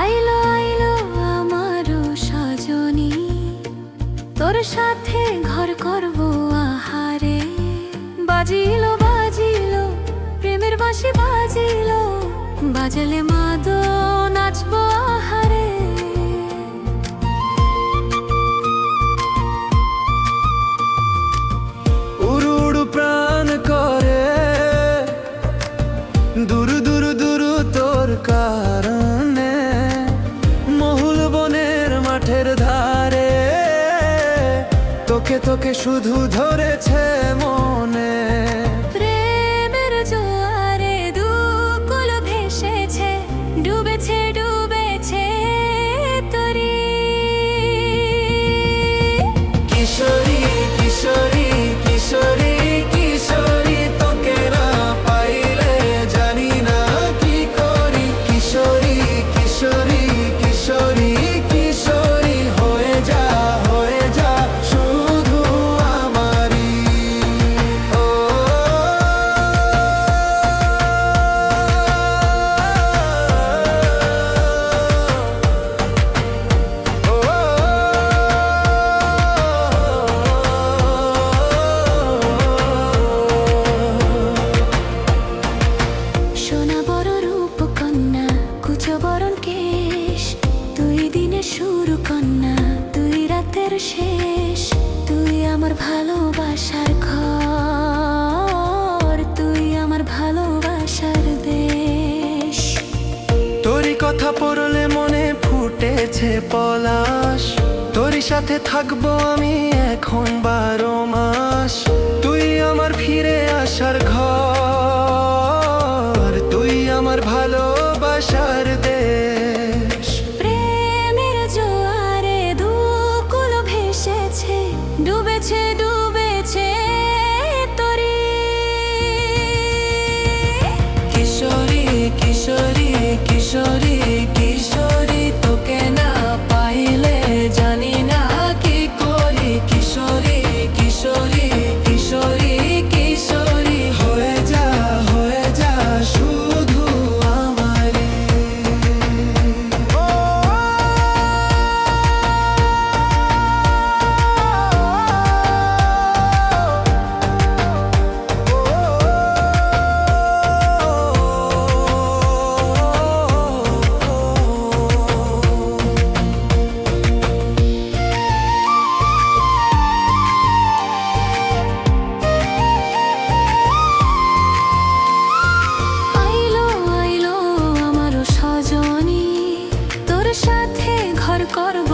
আইলো আইলো আমারও সজনী। তোর সাথে ঘর করব আহারে। বাজিলো বাজিলো, প্রেমের বাসি বাজিলো, বাজলে মাদো তোকে তোকে শুধু ধরেছে মনে। প্রেমের জোয়ারে দুকুল ভেসেছে ডুবেছে কন্যা বরণ কেশ তুই দিনের শুরু কন্যা, তুই রাতের শেষ, তুই আমার ভালোবাসার ঘর, তুই আমার ভালোবাসার দেশ। তোরই কথা পড়লে মনে ফুটেছে পলাশ, তোরই সাথে থাকব আমি এখন বারো মাস। ডুবেছে ডুবেছে সাথে ঘর করব